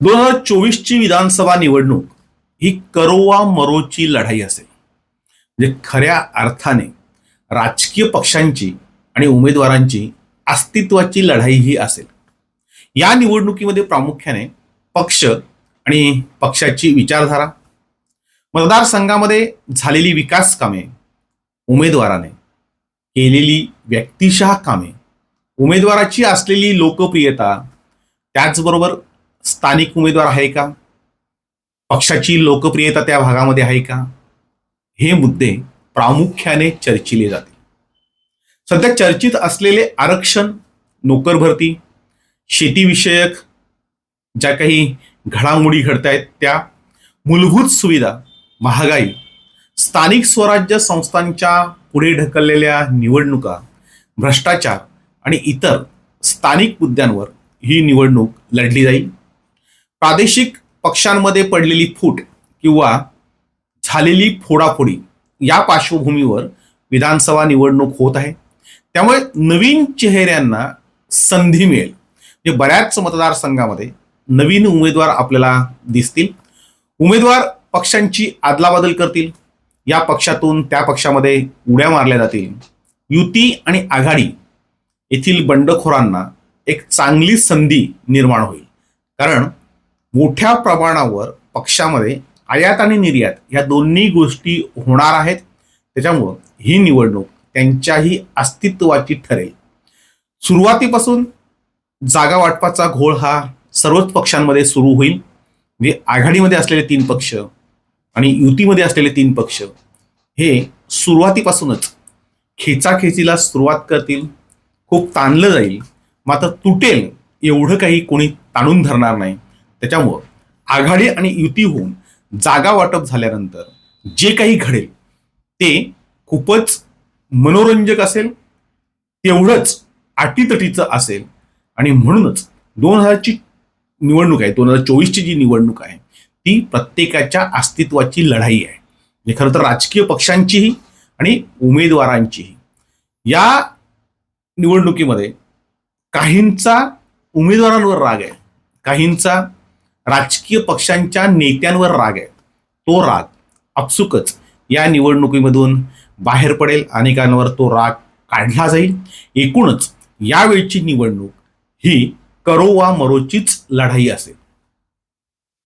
दोन हजार चोवीसची विधानसभा निवडणूक ही करोवा मरोची लढाई असेल. म्हणजे खऱ्या अर्थाने राजकीय पक्षांची आणि उमेदवारांची अस्तित्वाची लढाई ही असेल. या निवडणुकीमध्ये प्रामुख्याने पक्ष आणि पक्षाची विचारधारा मतदारसंघामध्ये झालेली विकास कामे उमेदवाराने केलेली व्यक्तिशः कामे उमेदवाराची असलेली लोकप्रियता त्याचबरोबर स्थानिक उमेदवार आहे का? पक्षाची लोकप्रियता त्या भागामध्ये आहे का? हे मुद्दे प्रामुख्याने चर्चिले जातील. सध्या चर्चित असलेले आरक्षण नोकर भरती शेतीविषयक ज्या काही घडामोडी घडत आहेत त्या मूलभूत सुविधा महागाई स्थानिक स्वराज्य संस्थांच्या पुढे ढकललेल्या निवडणुका भ्रष्टाचार आणि इतर स्थानिक मुद्द्यांवर ही निवडणूक लढली जाईल. प्रादेशिक पक्षांमध्ये पडलेली फूट किंवा झालेली फोडाफोडी या पार्श्वभूमीवर विधानसभा निवडणूक होत आहे. त्यामुळे नवीन चेहऱ्यांना संधी मिळेल. म्हणजे बऱ्याच मतदारसंघामध्ये नवीन उमेदवार आपल्याला दिसतील. उमेदवार पक्षांची आदलाबदल करतील. या पक्षातून त्या पक्षामध्ये उड्या मारल्या जातील. युती आणि आघाडी येथील बंडखोरांना एक चांगली संधी निर्माण होईल. कारण मोठ्या प्रमाणावर पक्षामध्ये आयात आणि निर्यात या दोन्ही गोष्टी होणार आहेत. त्याच्यामुळं ही निवडणूक त्यांच्याही अस्तित्वाची ठरेल. सुरुवातीपासून जागा वाटपाचा घोळ हा सर्वच पक्षांमध्ये सुरू होईल. म्हणजे आघाडीमध्ये असलेले तीन पक्ष आणि युतीमध्ये असलेले तीन पक्ष हे सुरुवातीपासूनच खेचाखेचीला सुरुवात करतील. खूप ताणलं जाईल. मात्र तुटेल एवढं काही कोणी ताणून धरणार नाही. त्याच्यामुळं आघाडी आणि युती होऊन जागा वाटप झाल्यानंतर जे काही घडेल ते खूपच मनोरंजक असेल तेवढंच अटीतटीचं असेल आणि म्हणूनच दोन हजारची निवडणूक आहे दोन हजार चोवीसची जी निवडणूक आहे ती प्रत्येकाच्या अस्तित्वाची लढाई आहे. म्हणजे खरं तर राजकीय पक्षांचीही आणि उमेदवारांचीही. या निवडणुकीमध्ये काहींचा उमेदवारांवर राग आहे काहींचा राजकीय पक्षांच्या नेत्यांवर राग आहे. तो राग आपसुकच या निवडणुकीमधून बाहेर पडेल. अनेकांवर तो राग काढला जाईल. एकूणच यावेळची निवडणूक ही करो वा मरोचीच लढाई असेल.